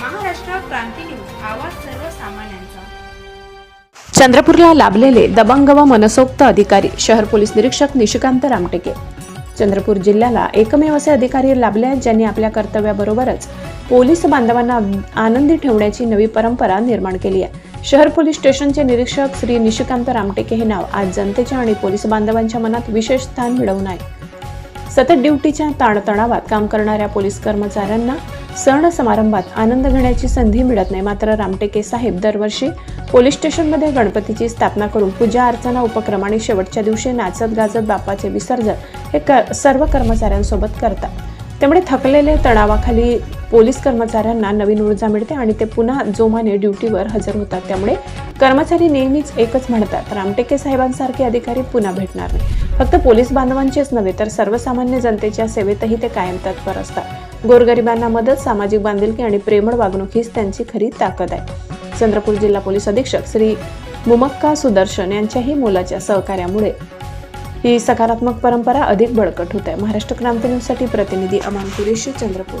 क्रांती news आवाज सर्वसामान्यांचा. चंद्रपूरला लाभलेले दबंग व मनसोक्त अधिकारी शहर पोलीस निरीक्षक निशिकांत रामटेके. चंद्रपूर जिल्ह्याला एकमेव असे अधिकारी लाभले आहेत ज्यांनी आपल्या कर्तव्याबरोबरच पोलीस बांधवांना आनंदी ठेवण्याची नवी परंपरा निर्माण केली आहे. शहर पोलीस स्टेशनचे निरीक्षक श्री निशिकांत रामटेके हे नाव आज जनतेच्या आणि पोलीस बांधवांच्या मनात विशेष स्थान मिळवून आहे. सतत ड्युटीच्या ताणतणावात काम करणाऱ्या पोलीस कर्मचाऱ्यांना सण समारंभात आनंद घेण्याची संधी मिळत नाही. मात्र रामटेके साहेब दरवर्षी पोलीस स्टेशनमध्ये गणपतीची स्थापना करून पूजा अर्चना उपक्रम आणि शेवटच्या दिवशी नाचत गाजत बाप्पाचे विसर्जन हे क सर्व कर्मचाऱ्यांसोबत करतात. त्यामुळे थकलेले तणावाखाली पोलीस कर्मचाऱ्यांना नवीन ऊर्जा मिळते आणि ते पुन्हा जोमाने ड्युटीवर हजर होतात. त्यामुळे कर्मचारी नेहमीच एकच म्हणतात रामटेके साहेबांसारखे अधिकारी पुन्हा भेटणार नाही. फक्त पोलीस बांधवांचेच नव्हे तर सर्वसामान्य जनतेच्या सेवेतही ते कायम तत्पर असतात. गोरगरिबांना मदत सामाजिक बांधिलकी आणि प्रेमळ वागणूक हीच त्यांची खरी ताकद आहे. चंद्रपूर जिल्हा पोलीस अधीक्षक श्री मुमक्का सुदर्शन यांच्याही मोलाच्या सहकार्यामुळे ही सकारात्मक परंपरा अधिक बळकट होत आहे. महाराष्ट्र क्रांती न्यूजसाठी प्रतिनिधी अमान कुरेशी चंद्रपूर.